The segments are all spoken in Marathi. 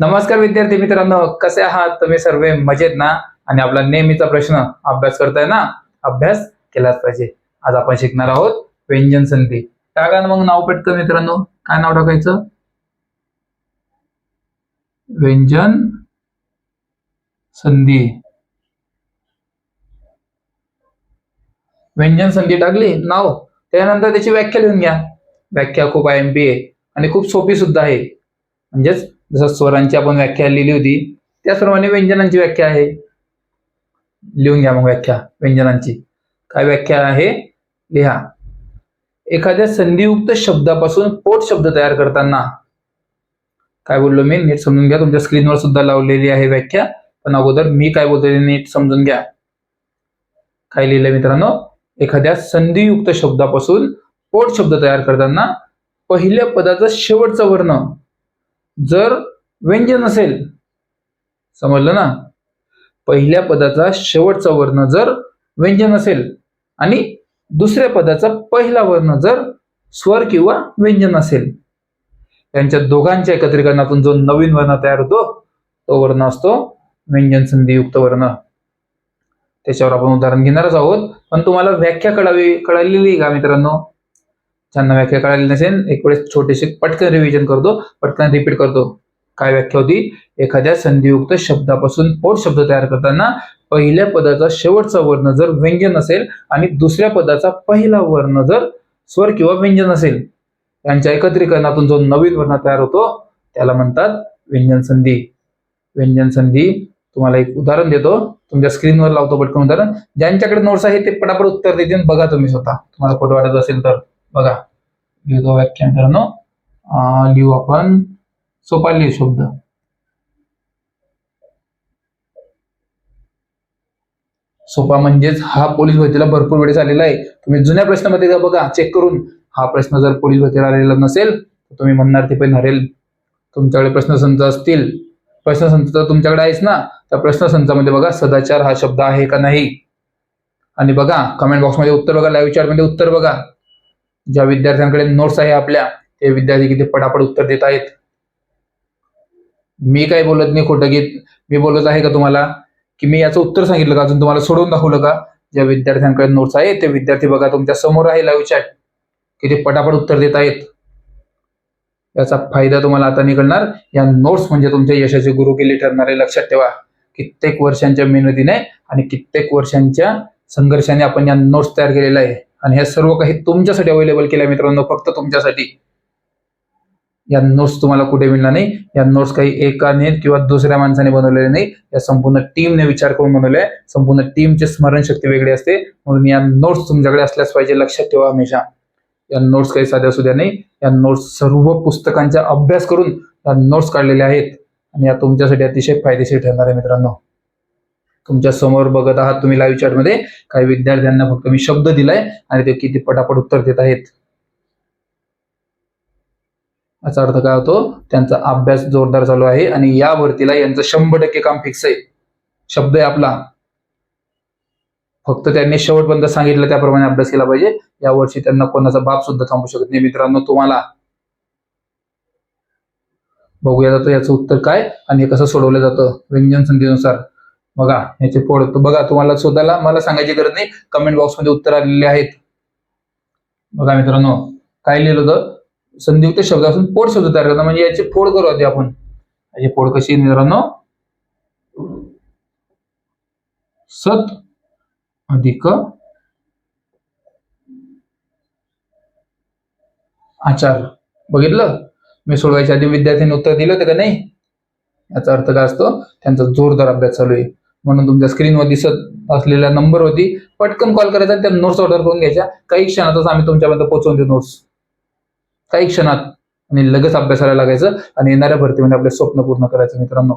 नमस्कार विद्यार्थी मित्रांनो कसे आहात? तुम्ही सर्व मजेत ना? आणि आपला नेहमीचा प्रश्न अभ्यास करताय ना? अभ्यास केलाच पाहिजे. आज आपण शिकणार आहोत व्यंजन संधी. टाका ना मग नाव पटकन मित्रांनो. काय नाव टाकायचं? व्यंजन संधी. व्यंजन संधी टाकली? नाव? त्यानंतर त्याची व्याख्या लिहून घ्या. व्याख्या खूप आय एम पी आहे आणि खूप सोपी सुद्धा आहे. म्हणजेच जसं स्वरांची आपण व्याख्या लिहिली होती त्याचप्रमाणे व्यंजनांची व्याख्या आहे. लिहून घ्या मग व्याख्या व्यंजनांची. काय व्याख्या आहे? लिहा. एखाद्या संधियुक्त शब्दापासून पोट शब्द तयार करताना. काय बोललो मी? नीट समजून घ्या. तुमच्या स्क्रीनवर सुद्धा लावलेली आहे व्याख्या. पण अगोदर मी काय बोलतोय नीट समजून घ्या. काय लिहिलंय मित्रांनो? एखाद्या संधियुक्त शब्दापासून पोट शब्द तयार करताना पहिल्या पदाचा शेवटचा वर्ण जर व्यंजन असेल समजलं ना? पहिल्या पदाचा शेवटचा वर्ण जर व्यंजन असेल आणि दुसऱ्या पदाचा पहिला वर्ण जर स्वर किंवा व्यंजन असेल त्यांच्या दोघांच्या एकत्रीकरणातून जो नवीन वर्ण तयार होतो तो वर्ण असतो व्यंजन संधियुक्त वर्ण. त्याच्यावर आपण उदाहरण घेणारच आहोत. पण तुम्हाला व्याख्या कळावी कळालेली का मित्रांनो? ज्यांना व्याख्या कळाली नसेल एक वेळेस छोटेसे पटकन रिव्हिजन करतो पटकन रिपीट करतो. काय व्याख्या होती? एखाद्या संधियुक्त शब्दापासून पोट शब्द तयार करताना पहिल्या पदाचा शेवटचा वर्ण जर व्यंजन असेल आणि दुसऱ्या पदाचा पहिला वर्ण जर स्वर किंवा व्यंजन असेल यांच्या एकत्रीकरणातून जो नवीन वर्ण तयार होतो त्याला म्हणतात व्यंजन संधी. व्यंजन संधी तुम्हाला एक उदाहरण देतो. तुमच्या स्क्रीनवर लावतो पटकन उदाहरण. ज्यांच्याकडे नोट्स आहे ते पटापट उत्तर देतील. बघा तुम्ही स्वतः. तुम्हाला फोटो वाटत असेल तर. बघा लिहितो व्याख्या मित्रांनो. अं, लिहू आपण. सोपा लिहू शब्द. सोपा म्हणजेच हा पोलीस भरतीला भरपूर वेळेस आलेला आहे. तुम्ही जुन्या प्रश्नामध्ये बघा चेक करून हा प्रश्न जर पोलीस भरतीला आलेला नसेल तर तुम्ही म्हणणार ते पण हरेल. तुमच्याकडे प्रश्नसंच असतील. प्रश्नसंच तर तुमच्याकडे आहेच ना. त्या प्रश्नसंचामध्ये बघा सदाचार हा शब्द आहे का नाही? आणि बघा कमेंट बॉक्समध्ये उत्तर बघा लाईव्ह चॅटमध्ये उत्तर बघा. ज्या विद्यार्थ्यांकडे नोट्स आहे आपल्या ते विद्यार्थी किती पटापट उत्तर देत आहेत? मी काही बोलत नाही खोटं गीत मी बोलत आहे का तुम्हाला? की मी याचं उत्तर सांगितलं का? अजून तुम्हाला सोडवून दाखवलं का? ज्या विद्यार्थ्यांकडे नोट्स आहे ते विद्यार्थी बघा तुमच्यासमोर आहे लाईव्ह चॅट किती पटापट उत्तर देत आहेत. याचा फायदा तुम्हाला आता निघणार. या नोट्स म्हणजे तुमच्या यशाचे गुरु केली ठरणारे लक्षात ठेवा. कित्येक वर्षांच्या मेहनतीने आणि कित्येक वर्षांच्या संघर्षाने आपण या नोट्स तयार केलेल्या आहे. आणि हे सर्व काही तुमच्यासाठी अवेलेबल केलं आहे मित्रांनो फक्त तुमच्यासाठी. या नोट्स तुम्हाला कुठे मिळणार नाही. या नोट्स काही एकाने किंवा दुसऱ्या माणसाने बनवलेले नाही. या संपूर्ण टीमने विचार करून बनवले आहे संपूर्ण टीमची स्मरणशक्ती वेगळी असते. म्हणून या नोट्स तुमच्याकडे असल्याच पाहिजे लक्षात ठेवा हमेशा. या नोट्स काही साध्या सुद्या नाही. या नोट्स सर्व पुस्तकांचा अभ्यास करून या नोट्स काढलेल्या आहेत. आणि या तुमच्यासाठी अतिशय फायदेशीर ठरणार आहे मित्रांनो. तुमच्यासमोर बघत आहात तुम्ही लाईव्ह चॅटमध्ये. काही विद्यार्थ्यांना फक्त मी शब्द दिलाय आणि ते किती पटापट उत्तर देत आहेत. याचा अर्थ काय होतो? त्यांचा अभ्यास जोरदार चालू आहे आणि या भरतीला यांचं शंभर टक्के काम फिक्स आहे. शब्द आहे आपला. फक्त त्यांनी शेवटपर्यंत सांगितलं त्याप्रमाणे अभ्यास केला पाहिजे. या वर्षी त्यांना कोणाचा बाप सुद्धा थांबू शकत नाही. मित्रांनो तुम्हाला बघूया जातं याचं उत्तर काय आणि हे कसं सोडवलं जातं. व्यंजन संधीनुसार. बघा याचे फोड बघा तुम्हाला स्वतःला मला सांगायची गरज नाही. कमेंट बॉक्समध्ये उत्तर आलेले आहेत. बघा मित्रांनो काय लिहिलं होतं? संधियुक्त शब्दापासून पोट शब्द तयार करतात म्हणजे याची फोड करू आधी आपण. याची फोड कशी मित्रांनो? सत अधिक आचार. बघितलं? मी सोडवायच्या आधी विद्यार्थ्यांनी उत्तर दिलं होतं का नाही? याचा अर्थ काय असतो? त्यांचा जोरदार अभ्यास चालू आहे. म्हणून तुमच्या स्क्रीनवर दिसत असलेल्या नंबरवरती पटकन कॉल करायचा आणि त्या नोट्स ऑर्डर करून घ्यायच्या. काही क्षणातच आम्ही तुमच्यापर्यंत पोहोचवून देऊ नोट्स काही क्षणात. आणि लगेच अभ्यासाला लागायचं आणि येणाऱ्या भरतीमध्ये आपले स्वप्न पूर्ण करायचं मित्रांनो.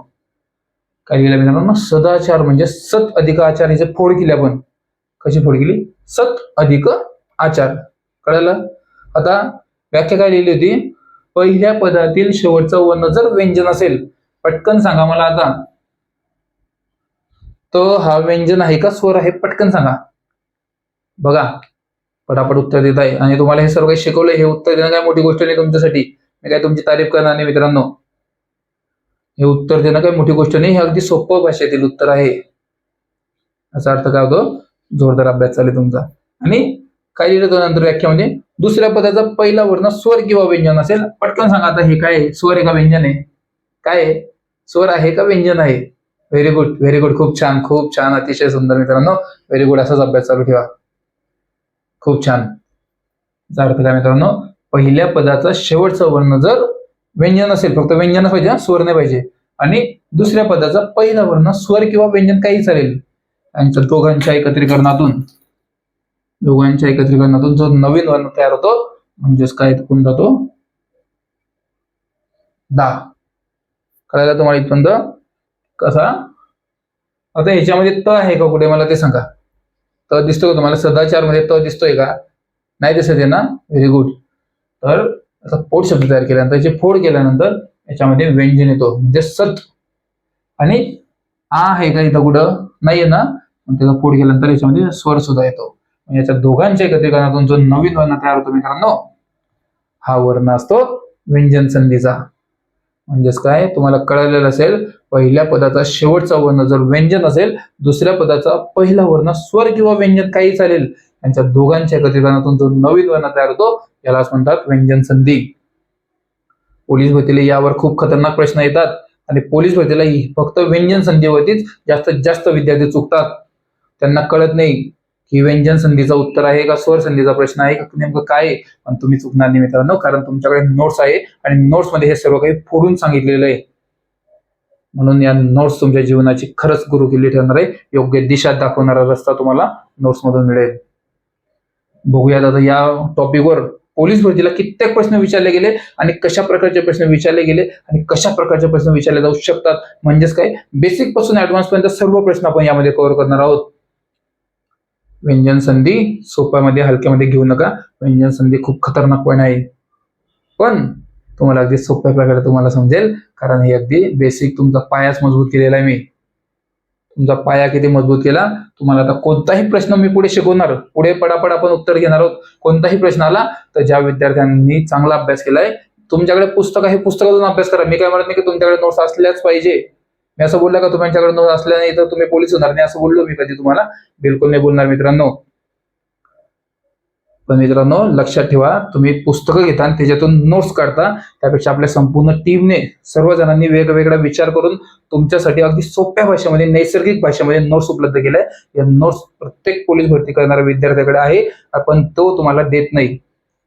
काही गेल्या मित्रांनो? सदाचार म्हणजे सत अधिक आचार. हिचे फोड केली आपण. कशी फोड केली? सत अधिक आचार. कळलं? आता व्याख्या काय लिहिली होती? पहिल्या पदातील शेवटचं वर्ण जर व्यंजन असेल पटकन सांगा मला आता. तो हा व्यंजन आहे का? स्वर आहे? पटकन सांगा. बघा. पटापट उत्तर देत आहे. आणि तुम्हाला हे सर्व काही शिकवलं हे उत्तर देणं काय मोठी गोष्ट नाही तुमच्यासाठी. मी काय तुमची तारीफ करणार नाही मित्रांनो. हे उत्तर देणं काही मोठी गोष्ट नाही हे अगदी सोपं भाषेतील उत्तर आहे. याचा अर्थ काय होतो? जोरदार अभ्यास चालू आहे तुमचा. आणि काय लिहिलं नंतर नंतर म्हणजे दुसऱ्या पदाचा पहिला वर्ण स्वर किंवा व्यंजन असेल. पटकन सांगा आता हे काय स्वर आहे का व्यंजन आहे. काय आहे? स्वर आहे का व्यंजन आहे? व्हेरी गुड व्हेरी गुड खूप छान खूप छान. अतिशय सुंदर मित्रांनो. व्हेरी गुड असाच अभ्यास चालू ठेवा. खूप छान. अर्थ काय मित्रांनो? पहिल्या पदाचा शेवटचा वर्ण जर व्यंजन असेल फक्त व्यंजनच पाहिजे हा, स्वर नाही पाहिजे. आणि दुसऱ्या पदाचा पहिला वर्ण स्वर किंवा व्यंजन काही चालेल. आणि तर दोघांच्या एकत्रीकरणातून दोघांच्या एकत्रीकरणातून जो नवीन वर्ण तयार होतो म्हणजेच काय कोणता तो दा. कळायला तुम्हाला इथपर्यंत? कसा? आता ह्याच्यामध्ये त आहे का कुठे? मला ते सांगा. त दिसतो का तुम्हाला? सदाचारमध्ये त दिसतोय का? नाही दिसत आहे ना? व्हेरी गुड तर असा पोट शब्द तयार केल्यानंतर याची फोड केल्यानंतर याच्यामध्ये व्यंजन येतो. म्हणजे सत. आणि आ आहे का इथं कुठं? नाहीये ना? त्याचा फोड केल्यानंतर याच्यामध्ये स्वर सुद्धा येतो. याच्या दोघांच्या एकत्रीकरणातून जो नवीन वर्ण तयार होतो मित्रांनो हा वर्ण असतो व्यंजन संधीचा म्हणजेच काय? तुम्हाला कळलेलं असेल पहिल्या पदाचा शेवटचा वर्ण जर व्यंजन असेल दुसऱ्या पदाचा पहिला वर्ण स्वर किंवा व्यंजन काही चालेल. यांच्या दोघांच्या एकत्रीकरणातून जो नवीन वर्ण तयार होतो यालाच म्हणतात व्यंजन संधी. पोलीस भरतीला यावर खूप खतरनाक प्रश्न येतात. आणि पोलीस भरतीला फक्त व्यंजन संधीवरतीच जास्तीत जास्त विद्यार्थी चुकतात. त्यांना कळत नाही की व्यंजन संधीचं उत्तर आहे का स्वर संधीचा प्रश्न आहे का नेमकं काय आहे? पण तुम्ही चुकणार नाही मित्रांनो कारण तुमच्याकडे नोट्स आहे आणि नोट्समध्ये हे सर्व काही फोडून सांगितलेलं आहे. म्हणून या नोट्स तुमच्या जीवनाची खरंच गुरुकिल्ली ठरणार आहे. योग्य दिशा दाखवणारा रस्ता तुम्हाला नोट्स मधून मिळेल. बघूयात आता या टॉपिकवर पोलीस भरतीला कित्येक प्रश्न विचारले गेले आणि कशा प्रकारचे प्रश्न विचारले गेले आणि कशा प्रकारचे प्रश्न विचारले जाऊ शकतात? म्हणजेच काय? बेसिकपासून ऍडव्हान्स पर्यंत सर्व प्रश्न आपण यामध्ये कव्हर करणार आहोत. व्यंजन संधी सोप्यामध्ये हलक्यामध्ये घेऊ नका. व्यंजन संधी खूप खतरनाक पण आहे. पण तुम्हाला अगदी सोप्या प्रकारे तुम्हाला समजेल कारण हे अगदी बेसिक तुमचा पायाच मजबूत केलेला आहे मी. तुमचा पाया किती मजबूत केला तुम्हाला आता कोणताही प्रश्न मी पुढे शिकवणार पुढे पडापड आपण उत्तर घेणार आहोत. कोणताही प्रश्न आला तर ज्या विद्यार्थ्यांनी चांगला अभ्यास केलाय तुमच्याकडे पुस्तक आहे पुस्तकातून अभ्यास करा. मी काय म्हणत नाही की तुमच्याकडे नोट्स असल्याच पाहिजे. मी असं बोललं का तुमच्याकडे नोट्स असल्या नाही तर तुम्ही पोलीस होणार नाही असं बोललो मी कधी तुम्हाला. बिलकुल नाही बोलणार मित्रांनो. पण मित्रांनो लक्षात ठेवा तुम्ही पुस्तकं घेता आणि त्याच्यातून नोट्स काढता. त्यापेक्षा आपल्या संपूर्ण टीमने सर्वजणांनी वेगवेगळा विचार करून तुमच्यासाठी अगदी सोप्या भाषेमध्ये नैसर्गिक भाषेमध्ये नोट्स उपलब्ध केलाय. या नोट्स प्रत्येक पोलीस भरती करणाऱ्या विद्यार्थ्याकडे आहे. आपण तो तुम्हाला देत नाही.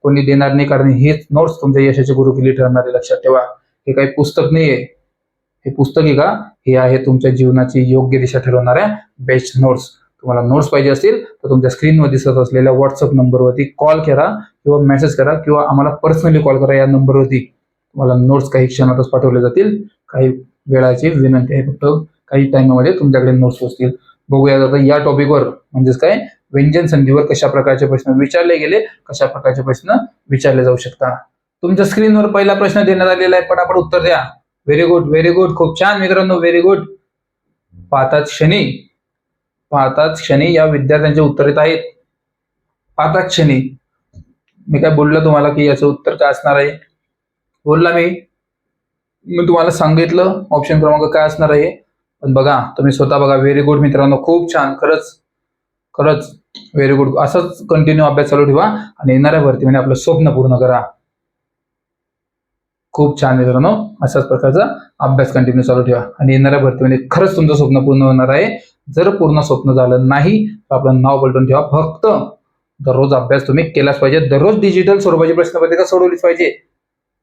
कोणी देणार नाही कारण हेच नोट्स तुमच्या यशाचे गुरु केली ठरणारे लक्षात ठेवा. हे काही पुस्तक नाहीये. हे पुस्तक आहे का? हे आहे तुमच्या जीवनाची योग्य दिशा ठरवणाऱ्या बेस्ट नोट्स तुम्हाला नोट्स पाहिजे असतील तर तुमच्या स्क्रीनवर दिसत असलेल्या व्हॉट्सअप नंबरवरती कॉल करा किंवा मेसेज करा किंवा आम्हाला पर्सनली कॉल करा या नंबरवरती तुम्हाला नोट्स काही क्षणातच पाठवले जातील. काही वेळाची विनंती आहे फक्त. काही टाइममध्ये तुमच्याकडे नोट्स असतील. बघूया आता या टॉपिकवर म्हणजेच काय? व्यंजन संधीवर कशा प्रकारचे प्रश्न विचारले गेले? कशा प्रकारचे प्रश्न विचारले जाऊ शकता तुमच्या स्क्रीनवर पहिला प्रश्न देण्यात आलेला आहे. पटापट उत्तर द्या. व्हेरी गुड व्हेरी गुड खूप छान मित्रांनो व्हेरी गुड पाहतात क्षणी पाहताच क्षणी या विद्यार्थ्यांचे उत्तर येत आहेत. पाहताच क्षणी मी काय बोललो तुम्हाला की याचं उत्तर काय असणार आहे? बोलला मी. मी तुम्हाला सांगितलं ऑप्शन क्रमांक काय असणार आहे. पण बघा तुम्ही स्वतः बघा. व्हेरी गुड मित्रांनो खूप छान. खरंच खरंच व्हेरी गुड असंच कंटिन्यू अभ्यास चालू ठेवा आणि येणाऱ्या भरतीमध्ये आपलं स्वप्न पूर्ण करा. खूप छान मित्रांनो. अशाच प्रकारचा अभ्यास कंटिन्यू चालू ठेवा. आणि येणाऱ्या भरतीमध्ये खरंच तुमचं स्वप्न पूर्ण होणार आहे. जर पूर्ण स्वप्न झालं नाही तर आपलं नाव पलटून ठेवा. फक्त दररोज अभ्यास तुम्ही केलाच पाहिजे. दररोज डिजिटल स्वरूपाची प्रश्नपत्रिका सोडवलीच पाहिजे.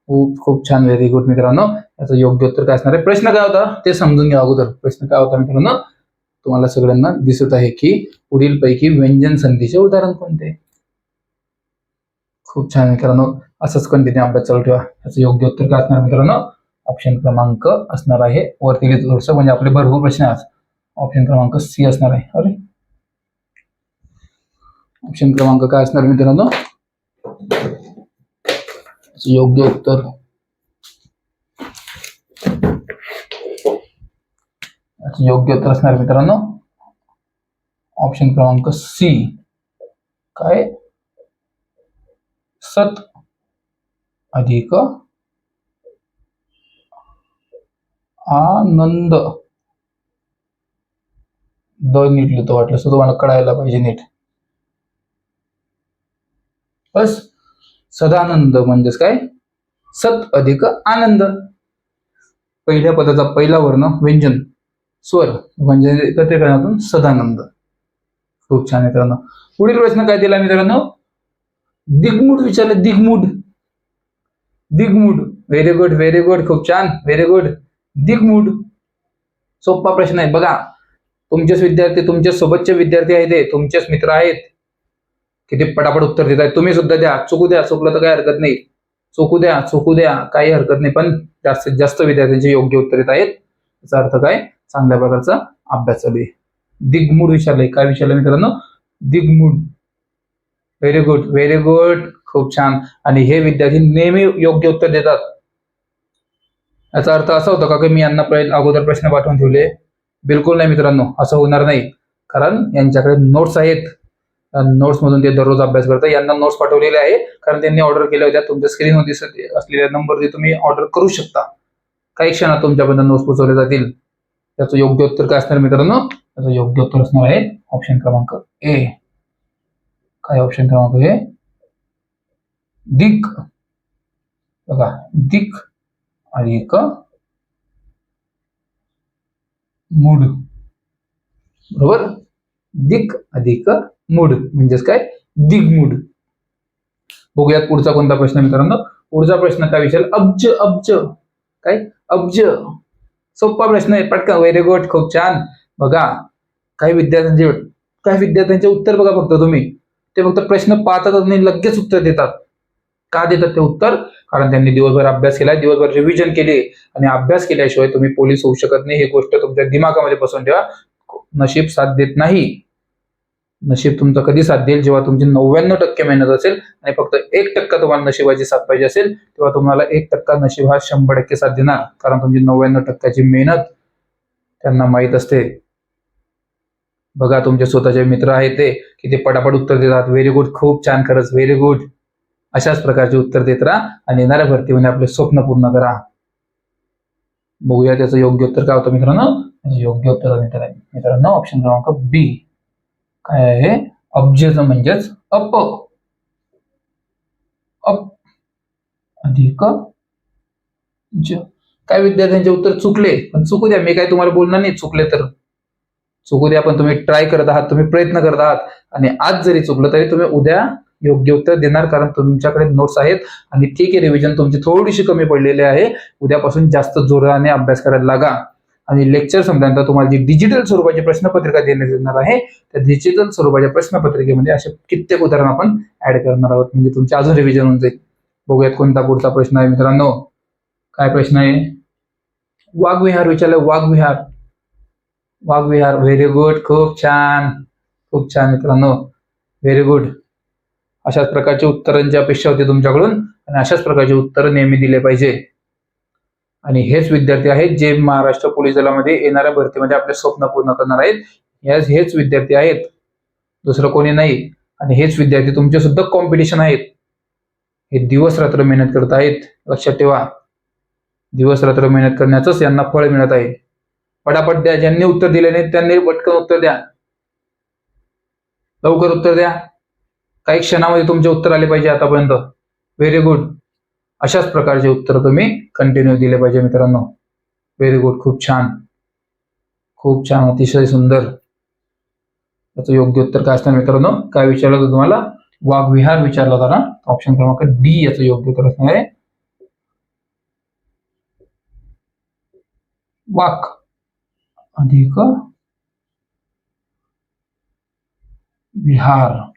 खूप खूप छान व्हेरी गुड मित्रांनो. याचं योग्य उत्तर काय असणार आहे? प्रश्न काय होता? ते समजून घ्या अगोदर. प्रश्न काय होता मित्रांनो? तुम्हाला सगळ्यांना दिसत आहे की पुढील पैकी व्यंजन संधीचे उदाहरण कोणते? खूप छान मित्रांनो. असंच कंटिन्यू अभ्यास चालू ठेवा. याचं योग्य उत्तर काय असणार मित्रांनो? ऑप्शन क्रमांक असणार आहे. वरती गेले थोडंसं म्हणजे आपले भरपूर प्रश्न आहेत ऑप्शन क्रमांक सी असणार आहे. अरे. ऑप्शन क्रमांक काय असणार मित्रांनो? योग्य उत्तर. योग्य उत्तर असणार मित्रांनो. ऑप्शन क्रमांक सी काय? सत अधिक आनंद. द नीट लिहितो वाटलं सो तुम्हाला कळायला पाहिजे नीट. बस. सदानंद म्हणजेच काय? सत अधिक आनंद. पहिल्या पदाचा पहिला वर्ण व्यंजन स्वर म्हणजे एकत्रीकरणातून सदानंद. खूप छान मित्रांनो. पुढील प्रश्न काय दिला मित्रांनो? दिगमूड विचारलं दिगमूड. दिगमूड. व्हेरी गुड व्हेरी गुड खूप छान. व्हेरी गुड दिगमूड. सोपा प्रश्न आहे. बघा तुमचेच विद्यार्थी तुमच्या सोबतचे विद्यार्थी आहेत ते तुमचेच मित्र आहेत. किती पटापट उत्तर देत आहेत तुम्ही सुद्धा द्या. चुकू द्या. चुकलं तर काही हरकत नाही. चुकू द्या चुकू द्या. काही हरकत नाही. पण जास्तीत जास्त विद्यार्थ्यांचे योग्य उत्तर येत आहेत. याचा अर्थ काय? चांगल्या प्रकारचा अभ्यास चालू आहे. दिगमूड विचारलंय. काय विचारलं मित्रांनो? दिगमूड. व्हेरी गुड व्हेरी गुड खूप छान. आणि हे विद्यार्थी नेहमी योग्य उत्तर देतात. याचा अर्थ असा होता का की मी यांना अगोदर प्रश्न पाठवून ठेवले. बिलकुल नाही मित्रांनो असं होणार नाही. कारण यांच्याकडे नोट्स आहेत. नोट्स मधून ते दररोज अभ्यास करतात. यांना नोट्स पाठवलेले आहे. कारण त्यांनी ऑर्डर केल्या होत्या. तुमच्या स्क्रीनवर दिसत असलेल्या नंबरचे तुम्ही ऑर्डर करू शकता. काही क्षणात तुमच्यापर्यंत नोट्स पोहोचवले जातील. त्याचं योग्य उत्तर काय असणार मित्रांनो? त्याचं योग्य उत्तर असणार आहे ऑप्शन क्रमांक ए काय ऑप्शन क्रमांक हे? दिक. बघा दिक एक मूड. बरोबर? दिक अधिक मूड. म्हणजेच काय? दिग्मूड बघूयात पुढचा कोणता प्रश्न मित्रांनो. पुढचा प्रश्न काय विचार अब्ज अब्ज. काय? अब्ज. सोपा प्रश्न आहे. पटकन व्हेरी गुड. खूप छान. बघा काही विद्यार्थ्यांचे काही विद्यार्थ्यांचे उत्तर बघा फक्त तुम्ही. ते फक्त प्रश्न पाहतात आणि लगेच उत्तर देतात. का देतात ते उत्तर? कारण त्यांनी दिवसभर अभ्यास केला दिवसभर रिव्हिजन केले आणि अभ्यास केल्याशिवाय तुम्ही पोलीस होऊ शकत नाही ही गोष्ट तुमच्या दिमागामध्ये बसवून ठेवा. नशीब साथ देत नाही. नशीब तुमचं कधी साथ देईल? जेव्हा तुमची नव्याण्णव टक्के मेहनत असेल आणि फक्त एक टक्का तुम्हाला नशिबाची साथ पाहिजे असेल तेव्हा तुम्हाला एक टक्का नशीब हा शंभर टक्के साथ देणार. कारण तुमची नव्याण्णव टक्क्याची मेहनत त्यांना माहीत असते. बघा तुमचे स्वतःचे मित्र आहेत ते की ते पटापट उत्तर देतात. व्हेरी गुड खूप छान खरंच व्हेरी गुड अशाच प्रकारचे उत्तर देत राहा आणि येणाऱ्या भरतीमध्ये आपले स्वप्न पूर्ण करा. बघूया त्याचं योग्य उत्तर काय होतं मित्रांनो. योग्य उत्तर मित्र- मित्रांनो. ऑप्शन क्रमांक बी काय आहे? अब्जेच म्हणजेच अप. अप. अधिक ज. काय विद्यार्थ्यांचे उत्तर चुकले? पण चुकू द्या मी काय तुम्हाला बोलणार नाही. चुकले तर. चुकू द्या पण तुम्ही ट्राय करत आहात तुम्ही प्रयत्न करत आहात. आणि आज जरी चुकलं तरी तुम्ही उद्या योग्य उत्तर देणार कारण तुमच्याकडे नोट्स आहेत. आणि ठीक आहे रिव्हिजन तुमची थोडीशी कमी पडलेली आहे. उद्यापासून जास्त जोराने अभ्यास करायला लागा. आणि लेक्चर संपल्यानंतर तुम्हाला जी डिजिटल स्वरूपाची प्रश्नपत्रिका देण्यात येणार आहे त्या डिजिटल स्वरूपाच्या प्रश्नपत्रिकेमध्ये असे कित्येक उदाहरण आपण ऍड करणार आहोत. म्हणजे तुमचे अजून रिव्हिजन होऊन जाईल. बघूयात कोणता पुढचा प्रश्न आहे मित्रांनो. काय प्रश्न आहे? वाघविहार विचारलं वाघविहार वाघविहार व्हेरी. गुड खूप छान. खूप छान मित्रांनो. व्हेरी गुड अशाच प्रकारची उत्तरांची अपेक्षा होती तुमच्याकडून आणि अशाच प्रकारचे उत्तर नेहमी दिले पाहिजे. आणि हेच विद्यार्थी आहेत जे महाराष्ट्र पोलीस दलामध्ये येणाऱ्या भरतीमध्ये आपले स्वप्न पूर्ण करणार आहेत. याच हेच विद्यार्थी आहेत. दुसरं कोणी नाही. आणि हेच विद्यार्थी तुमचे सुद्धा कॉम्पिटिशन आहेत. हे दिवस रात्र मेहनत करत आहेत. लक्षात ठेवा. दिवस रात्र मेहनत करण्याचंच यांना फळ मिळत आहे. पटापट द्या. ज्यांनी उत्तर दिले नाही त्यांनी पटकन उत्तर द्या. लवकर उत्तर द्या. काही क्षणामध्ये तुमचे उत्तर आले पाहिजे आतापर्यंत. व्हेरी गुड अशाच प्रकारचे उत्तर तुम्ही कंटिन्यू दिले पाहिजे मित्रांनो. व्हेरी गुड खूप छान. खूप छान. अतिशय सुंदर. त्याचं योग्य उत्तर काय असणार मित्रांनो? काय विचारलं होतं तुम्हाला? वाघविहार विचारला होता ना? ऑप्शन क्रमांक डी याचं योग्य उत्तर असणार आहे. वाक अधिक विहार.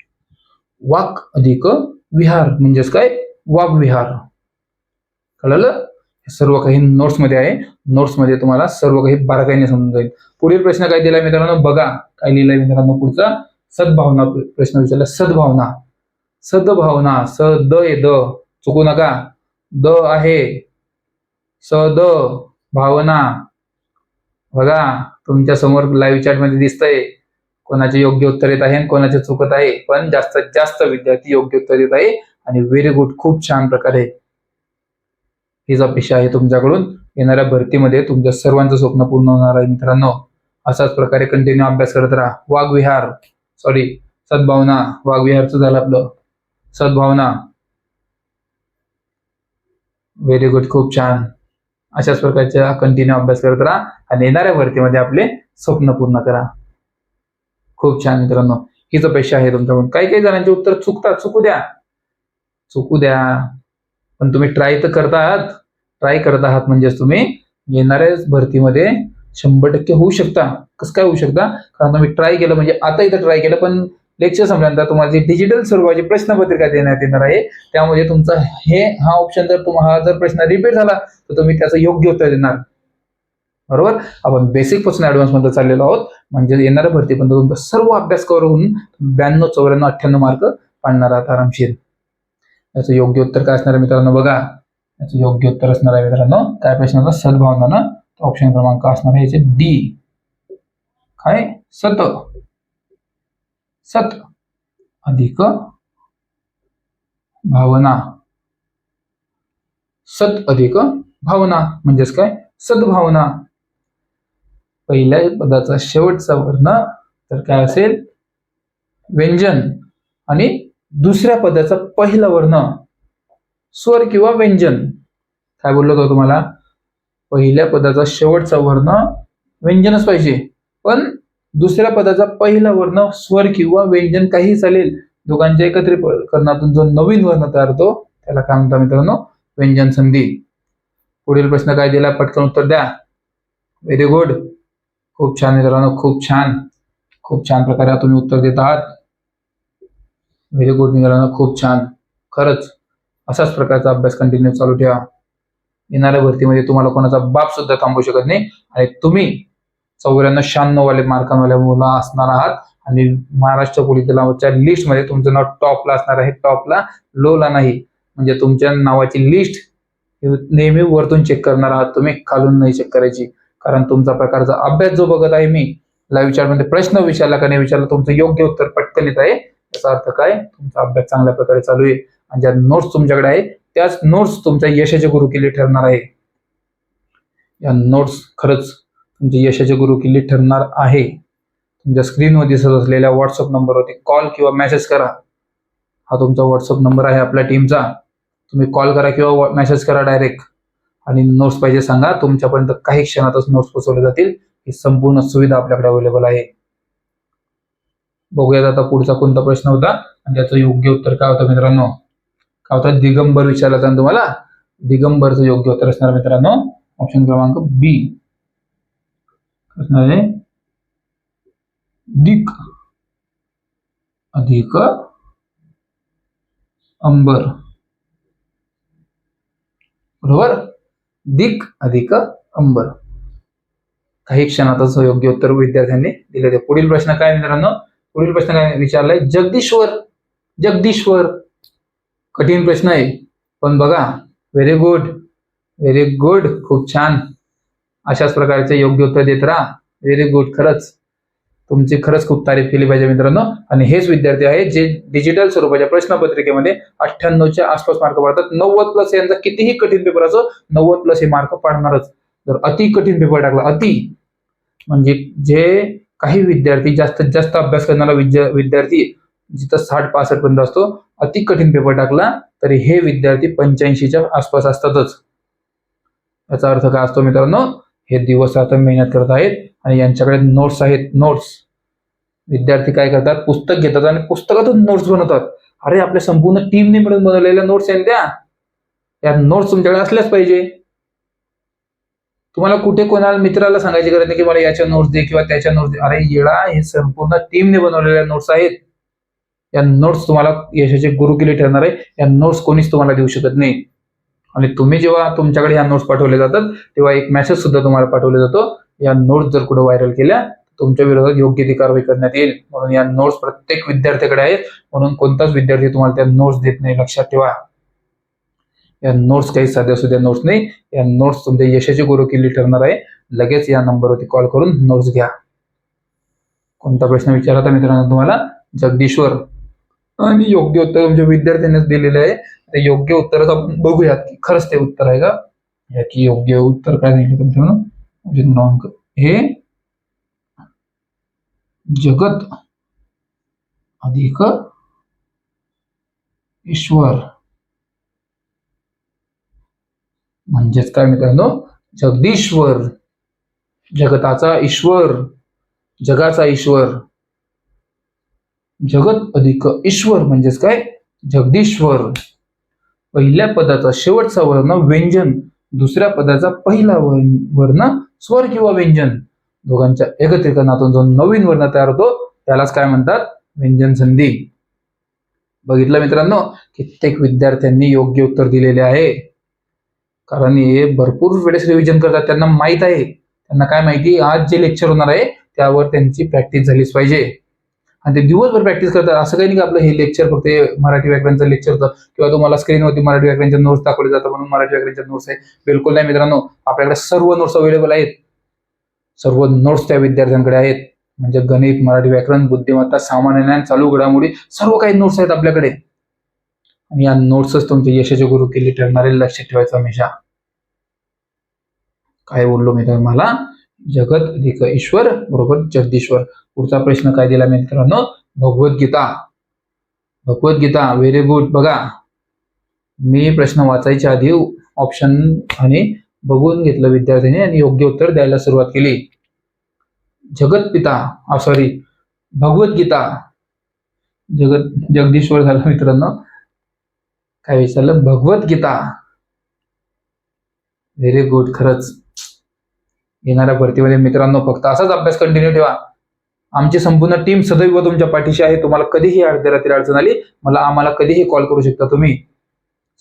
वाक अधिक विहार म्हणजेच काय? वाक विहार. कळलं? सर्व काही नोट्समध्ये आहे. नोट्समध्ये तुम्हाला सर्व काही बारकाईने समजून जाईल. पुढील प्रश्न काय दिलाय मित्रांनो? बघा काय लिहिलाय मित्रांनो पुढचा? सद्भावना प्रश्न विचारला. सद्भावना. सद्भावना. स द ए द. चुकू नका. द आहे. स द. भावना. बघा तुमच्यासमोर लाईव्ह चॅटमध्ये दिसतंय. कोणाचे योग्य उत्तर येत आहे आणि कोणाचे चुकत आहे. पण जास्तीत जास्त विद्यार्थी योग्य उत्तर येत आहे आणि व्हेरी गुड खूप छान प्रकारे हीच अपेक्षा आहे तुमच्याकडून. येणाऱ्या भरतीमध्ये तुमच्या सर्वांचं स्वप्न पूर्ण होणार आहे मित्रांनो. अशाच प्रकारे कंटिन्यू अभ्यास करत राहा. वाघविहार सॉरी सद्भावना. वाघविहारचं झालं आपलं. सद्भावना. व्हेरी गुड खूप छान. अशाच प्रकारच्या कंटिन्यू अभ्यास करत राहा आणि येणाऱ्या भरतीमध्ये आपले स्वप्न पूर्ण करा. खूप छान मित्रांनो हीच अपेक्षा आहे तुमच्याकडून काही काही जणांचे उत्तर चुकतात चुकू द्या. चुकू द्या. पण तुम्ही ट्राय तर करता आहात. ट्राय करत आहात म्हणजेच तुम्ही येणाऱ्या भरतीमध्ये शंभर टक्के होऊ शकता. कसं काय होऊ शकता? कारण तुम्ही ट्राय केलं म्हणजे आता इथं ट्राय केलं पण लेक्चर संपल्यानंतर तुम्हाला जी डिजिटल स्वरूपाची प्रश्नपत्रिका देण्यात येणार आहे त्यामध्ये तुमचा हे हा ऑप्शन जर तुम्हाला जर प्रश्न रिपीट झाला तर तुम्ही त्याचं योग्य उत्तर देणार. बरोबर? आपण बेसिकपासून ऍडव्हान्समध्ये चाललेलो आहोत. म्हणजे येणाऱ्या भरतीपर्यंत तुमचा सर्व अभ्यास करून ब्याण्णव चौऱ्याण्णव अठ्ठ्याण्णव मार्क पाडणार आहात आरामशीर. याचं योग्य उत्तर काय असणार आहे मित्रांनो? बघा. याचं योग्य उत्तर असणार आहे मित्रांनो. काय प्रश्न सद्भावना ऑप्शन क्रमांक असणार आहे याचे डी काय? सत. सत अधिक भावना. सत अधिक भावना. म्हणजेच काय? सद्भावना. पहिल्या पदाचा शेवटचा वर्ण तर काय असेल? व्यंजन. आणि दुसऱ्या पदाचा पहिला वर्ण स्वर किंवा व्यंजन. काय बोललो होतो तुम्हाला? पहिल्या पदाचा शेवटचा वर्ण व्यंजनच पाहिजे. पण दुसऱ्या पदाचा पहिला वर्ण स्वर किंवा व्यंजन काही चालेल. दोघांच्या एकत्रीकरणातून जो नवीन वर्ण तयार होतो त्याला काय म्हणतात मित्रांनो? व्यंजन संधी. पुढील प्रश्न काय दिला? पटकन उत्तर द्या. व्हेरी गुड खूप छान मित्रांनो खूप छान. खूप छान प्रकारे तुम्ही उत्तर देत आहात. व्हेरी गुड मित्रांनो खूप छान. खरंच असाच प्रकारचा अभ्यास कंटिन्यू चालू ठेवा. येणाऱ्या भरतीमध्ये तुम्हाला कोणाचा बाप सुद्धा थांबू शकत नाही. आणि तुम्ही चौऱ्याण्णव शहाण्णव वाले मार्कांवाल्या मुलं असणार आहात. आणि महाराष्ट्र पोलीस दलाच्या लिस्टमध्ये तुमचं नाव टॉपला असणार आहे. टॉपला लोला नाही. म्हणजे तुमच्या नावाची लिस्ट नेहमी वरतून चेक करणार आहात तुम्ही. खालून नाही चेक करायची. कारण तुमचा प्रकारचा अभ्यास जो बघत आहे मी लाईव्ह चार्टमध्ये प्रश्न विचारला का नाही विचारला तुमचं योग्य उत्तर पटकन येत आहे. याचा अर्थ काय? तुमचा अभ्यास चांगल्या प्रकारे चालू आहे. आणि ज्या नोट्स तुमच्याकडे आहे त्याच नोट्स तुमच्या यशाचे गुरुकिल्ली ठरणार आहे. या नोट्स खरंच तुमचे यशाचे गुरु किल्ली ठरणार आहे. तुमच्या स्क्रीनवर दिसत असलेल्या व्हॉट्सअप नंबरवरती कॉल किंवा मेसेज करा. हा तुमचा व्हॉट्सअप नंबर आहे आपल्या टीमचा तुम्ही कॉल करा किंवा मेसेज करा डायरेक्ट आणि नोट्स पाहिजे सांगा तुमच्यापर्यंत काही क्षणातच नोट्स पोचवले जातील. ही संपूर्ण सुविधा आपल्याकडे अवेलेबल आहे. बघूयात आता पुढचा कोणता प्रश्न होता आणि त्याचं योग्य उत्तर काय होतं मित्रांनो? काय होतं? दिगंबर विचारला होता तुम्हाला. दिगंबरचं योग्य उत्तर असणार मित्रांनो. ऑप्शन क्रमांक बी असणार आहे दिक. अधिक अंबर. बरोबर? दिक अधिक अंबर. काही क्षणातच योग्य उत्तर विद्यार्थ्यांनी दिले. ते पुढील प्रश्न काय मित्रांनो? पुढील प्रश्न काय विचारलाय? जगदीश्वर. जगदीश्वर. कठीण प्रश्न आहे. पण बघा व्हेरी गुड व्हेरी गुड खूप छान. अशाच प्रकारचे योग्य उत्तर देत राहा. व्हेरी गुड खरंच. तुमची खरंच खूप तारीफ केली पाहिजे मित्रांनो. आणि हेच विद्यार्थी आहेत जे डिजिटल स्वरूपाच्या प्रश्नपत्रिकेमध्ये अठ्ठ्याण्णवच्या आसपास मार्क पाडतात. नव्वद प्लस यांचा कितीही कठीण पेपर असो नव्वद प्लस हे मार्क पाडणारच. जर अति कठीण पेपर टाकला अति म्हणजे जे काही विद्यार्थी जास्तीत जास्त अभ्यास करणारा विद्या विद्यार्थी जिथं साठ पासष्ट पर्यंत असतो अति कठीण पेपर टाकला तरी हे विद्यार्थी पंच्याऐंशीच्या आसपास असतातच. याचा अर्थ काय असतो मित्रांनो? हे दिवस रात्र मेहनत करत आहेत आणि यांच्याकडे नोट्स आहेत. नोट्स विद्यार्थी काय करतात? पुस्तक घेतात आणि पुस्तकातून नोट्स बनवतात. अरे आपल्या संपूर्ण टीमने मिळून बनवलेल्या नोट्स आहेत त्या. या नोट्स तुमच्याकडे असल्याच पाहिजे. तुम्हाला कुठे कोणाला मित्राला सांगायची गरज नाही की मला याच्या नोट्स दे किंवा त्याच्या नोट्स दे. अरे येळा हे संपूर्ण टीमने बनवलेल्या नोट्स आहेत. या नोट्स तुम्हाला यशाचे गुरुकिले ठरणार आहे. या नोट्स कोणीच तुम्हाला देऊ शकत नाही. आणि तुम्ही जेव्हा तुमच्याकडे या नोट्स पाठवले जातात तेव्हा एक मेसेज सुद्धा तुम्हाला पाठवला जातो. या नोट्स जर कुठं व्हायरल केल्या तुमच्या विरोधात योग्य ती कारवाई करण्यात येईल. म्हणून या नोट्स प्रत्येक विद्यार्थ्याकडे आहेत. म्हणून कोणताच विद्यार्थी तुम्हाला त्या नोट्स देत नाही. लक्षात ठेवा. या नोट्स काही साध्या सुद्धा नोट्स नाही. या नोट्स तुमच्या यशाची गुरु केली ठरणार आहे. लगेच या नंबरवरती कॉल करून नोट्स घ्या. कोणता प्रश्न विचारता मित्रांनो तुम्हाला? जगदीश्वर. आणि योग्य उत्तर तुमच्या विद्यार्थ्यांनीच दिलेलं आहे. ते योग्य उत्तरच आपण बघूयात की खरंच ते उत्तर आहे का? याची योग्य उत्तर काय सांगितलं मित्रांनो? म्हणजे क्रमांक हे जगत अधिक ईश्वर. म्हणजेच काय मित्रांनो? जगदीश्वर. जगताचा ईश्वर. जगाचा ईश्वर. जगत अधिक ईश्वर म्हणजेच काय? जगदीश्वर. पहिल्या पदाचा शेवटचा वर्ण व्यंजन दुसऱ्या पदाचा पहिला वर्ण स्वर किंवा व्यंजन. दोघांच्या एकत्रीकरणातून जो नवीन वर्ण तयार होतो त्यालाच काय म्हणतात? व्यंजन संधी. बघितलं मित्रांनो कित्येक विद्यार्थ्यांनी योग्य उत्तर दिलेले आहे. कारण हे भरपूर वेळेस रिव्हिजन करतात त्यांना माहीत आहे. त्यांना काय माहिती? आज जे लेक्चर होणार आहे त्यावर त्यांची प्रॅक्टिस झालीच पाहिजे. आणि ते दिवसभर प्रॅक्टिस करतात. असं काही नाही की आपलं हे लेक्चर फक्त मराठी व्याकरणचं लेक्चर होतं किंवा तुम्हाला स्क्रीनवरती मराठी व्याकरणच्या नोट्स दाखवले जातात म्हणून मराठी व्याकरणच्या नोट्स आहे बिलकुल नाही मित्रांनो. आपल्याकडे सर्व नोट्स अवेलेबल आहेत. सर्व नोट्स त्या विद्यार्थ्यांकडे आहेत. म्हणजे गणित मराठी व्याकरण बुद्धिमत्ता सामान्य ज्ञान चालू घडामोडी सर्व काही नोट्स आहेत आपल्याकडे. आणि या नोट्सच तुमचे यशाचे गुरु केले ठरणारे लक्ष ठेवायचं हमेशा काय बोललो मी तर मला? जगत अधिक ईश्वर बरोबर जगदीश्वर. पुढचा प्रश्न काय दिला मित्रांनो? भगवद्गीता. भगवद्गीता व्हेरी गुड बघा मी प्रश्न वाचायच्या आधी ऑप्शन आणि बघून घेतलं विद्यार्थ्याने आणि योग्य उत्तर द्यायला सुरुवात केली. जगतपिता सॉरी ah, भगवद्गीता. जगत जगदीश्वर झाला मित्रांनो. काय विचारलं? भगवद्गीता. व्हेरी गुड खरंच. येणाऱ्या भरतीमध्ये मित्रांनो फक्त असाच अभ्यास कंटिन्यू ठेवा. आमची संपूर्ण टीम सदैव तुमच्या पाठीशी आहे. तुम्हाला कधीही अर्ध्या रात्री अडचण आली मला आम्हाला कधीही कॉल करू शकता तुम्ही.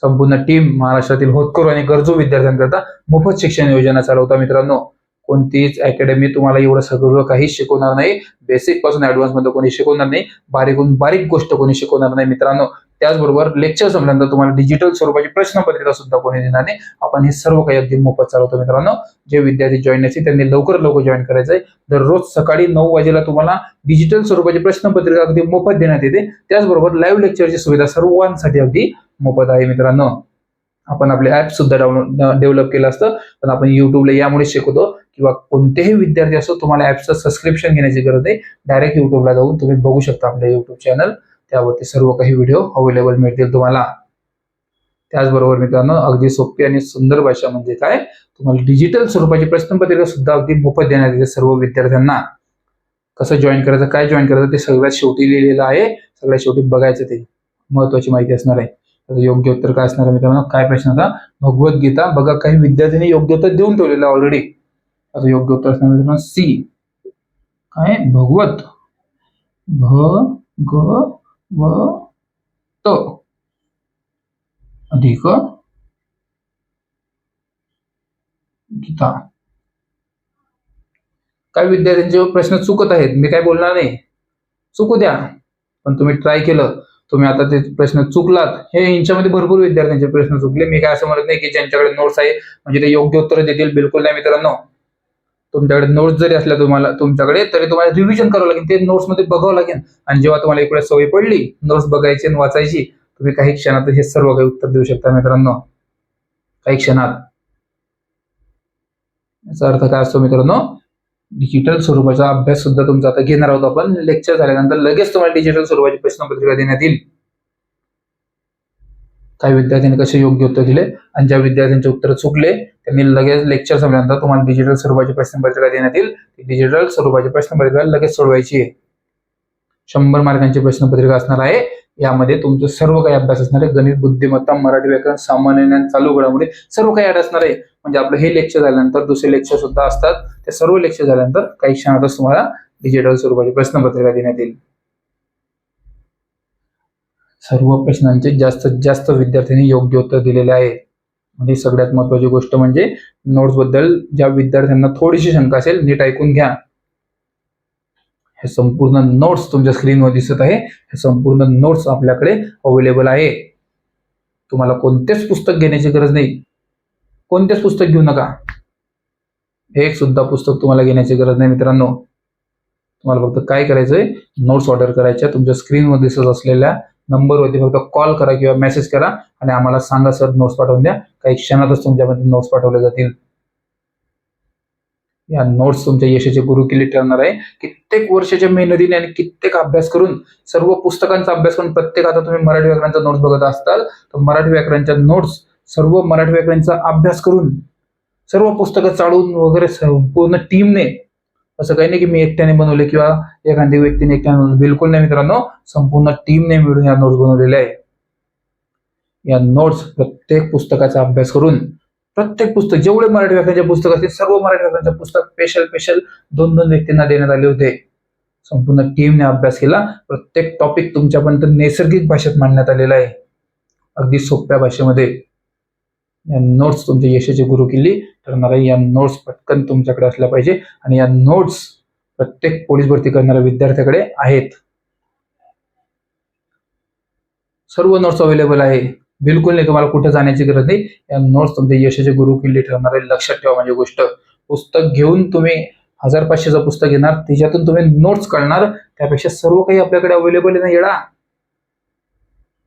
संपूर्ण टीम महाराष्ट्रातील होतकरू आणि गरजू विद्यार्थ्यांकरता मोफत शिक्षण योजना चालवता मित्रांनो. कोणतीच अकॅडमी तुम्हाला एवढं सगळं काही शिकवणार नाही. बेसिकपासून ऍडव्हान्समध्ये कोणी शिकवणार नाही. बारीकून बारीक गोष्ट कोणी शिकवणार नाही मित्रांनो. त्याचबरोबर लेक्चर संपल्यानंतर तुम्हाला डिजिटल स्वरूपाची प्रश्नपत्रिका सुद्धा कोणी देणार नाही. आपण हे सर्व काही अगदी मोफत चालवतो मित्रांनो. जे विद्यार्थी जॉईन असतील त्यांनी लवकर लवकर जॉईन करायचंय. दररोज सकाळी नऊ वाजेला तुम्हाला डिजिटल स्वरूपाची प्रश्नपत्रिका अगदी मोफत देण्यात येते. त्याचबरोबर लाईव्ह लेक्चरची सुविधा सर्वांसाठी अगदी मोफत आहे मित्रांनो. आपण आपले ऍप सुद्धा डाउनलोड डेव्हलप केलं असतं. पण आपण युट्यूबला यामुळे शिकवतो किंवा कोणतेही विद्यार्थी असो तुम्हाला ऍपचं सबस्क्रिप्शन घेण्याची गरज नाही. डायरेक्ट युट्यूबला जाऊन तुम्ही बघू शकता आपलं युट्यूब चॅनल त्यावरती सर्व काही व्हिडिओ अवेलेबल मिळतील तुम्हाला. त्याचबरोबर मित्रांनो अगदी सोपी आणि सुंदर भाषा म्हणजे काय? तुम्हाला डिजिटल स्वरूपाची प्रश्नपत्रिका सुद्धा अगदी मोफत देण्यात येते सर्व विद्यार्थ्यांना. कसं जॉईन करायचं काय जॉईन करायचं ते सगळ्यात शेवटी लिहिलेलं आहे. सगळ्यात शेवटी बघायचं ते. महत्वाची माहिती असणार आहे. त्याचं योग्य उत्तर काय असणार आहे मित्रांनो? काय प्रश्न होता? भगवद्गीता. बघा काही विद्यार्थ्यांनी योग्य उत्तर देऊन ठेवलेलं ऑलरेडी आता योग्य उत्तर असणार मित्रांनो सी. काय? भगवत. भ ग व त. अधिक गीता काही विद्यार्थ्यांचे प्रश्न चुकत आहेत मी काय बोलणार नाही. चुकू द्या. पण तुम्ही ट्राय केलं. तुम्ही आता ते प्रश्न चुकलात. हे यांच्यामध्ये भरपूर विद्यार्थ्यांचे प्रश्न चुकले. मी काय असं म्हणत नाही की ज्यांच्याकडे नोट्स आहे म्हणजे ते योग्य उत्तर देतील. बिलकुल नाही मित्रांनो. तुमच्याकडे नोट्स जरी असल्या तुम्हाला तुमच्याकडे तरी तुम्हाला रिव्हिजन करावं लागेल. ते नोट्समध्ये बघावं लागेल. आणि जेव्हा तुम्हाला इकडे सवय पडली नोट्स बघायची आणि वाचायची तुम्ही काही क्षणात हे सर्व काही उत्तर देऊ शकता मित्रांनो. काही क्षणात. याचा अर्थ काय असतो मित्रांनो? डिजिटल स्वरूपाचा अभ्यास सुद्धा तुमचा आता घेणार आहोत आपण. लेक्चर झाल्यानंतर लगेच तुम्हाला डिजिटल स्वरूपाची प्रश्नपत्रिका देण्यात येईल. काही विद्यार्थ्यांनी कसे योग्य उत्तर दिले आणि ज्या विद्यार्थ्यांचे उत्तर चुकले त्यांनी लगेच लेक्चर संपल्यानंतर तुम्हाला डिजिटल स्वरूपाची प्रश्नपत्रिका देण्यात येईल. डिजिटल स्वरूपाची प्रश्नपत्रिका लगेच सोडवायची आहे. शंभर मार्कांची प्रश्नपत्रिका असणार आहे. यामध्ये तुमचं सर्व काही अभ्यास असणार आहे. गणित बुद्धिमत्ता मराठी व्याकरण सामान्य ज्ञान चालू घडामोडी सर्व काही ऍड असणार आहे. म्हणजे आपलं हे लेक्चर झाल्यानंतर दुसरे लेक्चर सुद्धा असतात. ते सर्व लेक्चर झाल्यानंतर काही क्षणातच तुम्हाला डिजिटल स्वरूपाची प्रश्नपत्रिका देण्यात येईल. सर्व प्रश्नांचे जास्तीत जास्त विद्यार्थ्यांनी योग्य उत्तर दिलेले आहे. म्हणजे सगळ्यात महत्वाची गोष्ट म्हणजे नोट्सबद्दल ज्या विद्यार्थ्यांना थोडीशी शंका असेल नीट ऐकून घ्या. हे संपूर्ण नोट्स तुमच्या स्क्रीनवर दिसत आहे. हे संपूर्ण नोट्स आपल्याकडे अवेलेबल आहे. तुम्हाला कोणतेच पुस्तक घेण्याची गरज नाही. कोणतेच पुस्तक घेऊ नका. एक सुद्धा पुस्तक तुम्हाला घेण्याची गरज नाही मित्रांनो. तुम्हाला फक्त काय करायचंय? नोट्स ऑर्डर करायच्या. तुमच्या स्क्रीनवर दिसत असलेल्या नंबरवरती फक्त कॉल करा किंवा मेसेज करा आणि आम्हाला सांगा सर नोट्स पाठवून द्या. काही क्षणातच तुमच्यामध्ये नोट्स पाठवले जातील. या नोट्स तुमच्या यशाचे गुरु किल्ली ठरणार आहे. कित्येक वर्षाच्या मेहनतीने आणि कित्येक अभ्यास करून सर्व पुस्तकांचा अभ्यास करून प्रत्येक आता तुम्ही मराठी व्याकरणाचा नोट्स बघत असताल तर मराठी व्याकरणच्या नोट्स सर्व मराठी व्याकरणचा अभ्यास करून सर्व पुस्तकं चाळून वगैरे पूर्ण टीमने असं काही नाही की मी एकट्याने बनवले किंवा एखाद्या व्यक्तीने एकट्याने बनवले. बिलकुल नाही मित्रांनो संपूर्ण टीमने मिळून या नोट्स बनवलेल्या आहे या नोट्स प्रत्येक पुस्तकाचा अभ्यास करून प्रत्येक पुस्तक जेवढे मराठी व्याकरणाचे पुस्तक असतील सर्व मराठी व्याकरणाचे पुस्तक स्पेशल स्पेशल दोन दोन व्यक्तींना देण्यात आले होते. संपूर्ण टीमने अभ्यास केला. प्रत्येक टॉपिक तुमच्यापर्यंत नैसर्गिक भाषेत मांडण्यात आलेला आहे. अगदी सोप्या भाषेमध्ये. या नोट्स तुमच्या यशाची गुरु किल्ली ठरणार या नोट्स पटकन तुमच्याकडे असल्या पाहिजे. आणि या नोट्स प्रत्येक पोलीस भरती करणाऱ्या विद्यार्थ्याकडे आहेत. सर्व नोट्स अवेलेबल आहे. बिलकुल नाही तुम्हाला कुठे जाण्याची गरज नाही. या नोट्स तुमचे यशाचे गुरु किल्ले ठरणार आहे लक्षात ठेवा म्हणजे गोष्ट. पुस्तक घेऊन तुम्ही हजार पाचशेचं पुस्तक घेणार त्याच्यातून तुम्ही नोट्स करणार त्यापेक्षा सर्व काही आपल्याकडे अवेलेबल आहे ना येडा?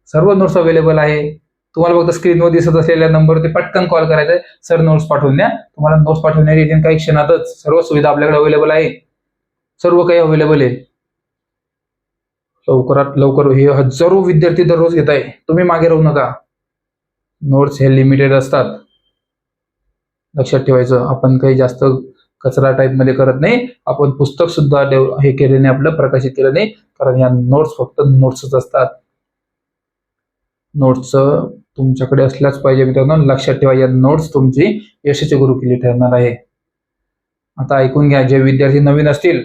सर्व नोट्स अवेलेबल आहे. तुम्हाला फक्त स्क्रीनवर दिसत असलेल्या नंबरवरती पटकन कॉल करायचा आहे सर नोट्स पाठवून द्या. तुम्हाला नोट्स पाठवण्यात येतील काही क्षणातच. सर्व सुविधा आपल्याकडे अवेलेबल आहे. सर्व काही अवेलेबल आहे. लवकरात लवकर हे हजारो विद्यार्थी दररोज घेत आहे. तुम्ही मागे राहू नका. नोट्स हे लिमिटेड असतात. लक्षात ठेवायचं आपण काही जास्त कचरा टाईपमध्ये करत नाही. आपण पुस्तक सुद्धा हे केले नाही आपलं प्रकाशित केलं नाही. कारण या नोट्स फक्त नोट्सच असतात. नोट्स तुमच्याकडे असल्याच पाहिजे मित्रांनो. लक्षात ठेवा या नोट्स तुमची यशस्वी गुरु केली ठरणार आहे. आता ऐकून घ्या जे विद्यार्थी नवीन असतील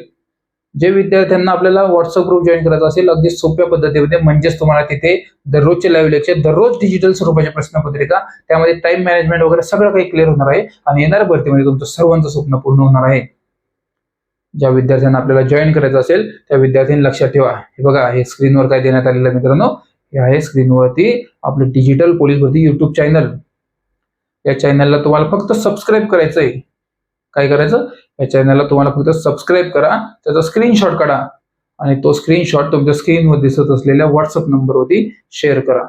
जे विद्यार्थ्यांना आपल्याला व्हॉट्सअप ग्रुप जॉईन करायचा असेल अगदी सोप्या पद्धतीमध्ये म्हणजेच तुम्हाला तिथे दररोजचे लाईव्ह लेक्चर दररोज डिजिटल स्वरूपाचे प्रश्नपत्रिका त्यामध्ये टाइम मॅनेजमेंट वगैरे सगळं काही क्लिअर होणार आहे आणि येणाऱ्या भरतीमध्ये तुमचं सर्वांचं स्वप्न पूर्ण होणार आहे. ज्या विद्यार्थ्यांना आपल्याला जॉईन करायचं असेल त्या विद्यार्थ्यांनी लक्षात ठेवा. हे बघा हे स्क्रीनवर काय देण्यात आलेलं मित्रांनो. हे आहे स्क्रीनवरती आपलं डिजिटल पोलीस भरती युट्यूब चॅनल या चॅनलला तुम्हाला फक्त सबस्क्राईब करायचं आहे काय करायचं? या चॅनलला तुम्हाला फक्त सबस्क्राईब करा त्याचा स्क्रीनशॉट काढा आणि तो स्क्रीनशॉट तुमच्या स्क्रीनवर दिसत असलेल्या व्हॉट्सअप नंबरवरती शेअर करा.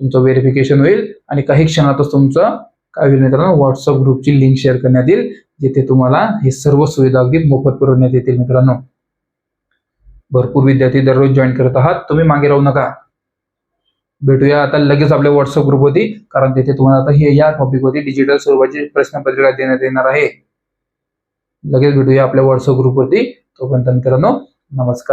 तुमचं व्हेरिफिकेशन होईल आणि काही क्षणातच तुमचं काय होईल मित्रांनो? व्हॉट्सअप ग्रुपची लिंक शेअर करण्यात येईल जिथे तुम्हाला हे सर्व सुविधा अगदी मोफत पुरवण्यात येतील मित्रांनो. भरपूर विद्यार्थी दररोज जॉईन करत आहात तुम्ही मागे राहू नका. भेटूया. आता लगेच आपल्या व्हॉट्सअप ग्रुपवरती कारण तिथे तुम्हाला आता हे या टॉपिकवरती डिजिटल स्वरूपाची प्रश्नपत्रिका देण्यात येणार आहे. लगेच भेटूया आपल्या व्हॉट्सअप ग्रुपवरती तोपर्यंत मित्रांनो नमस्कार.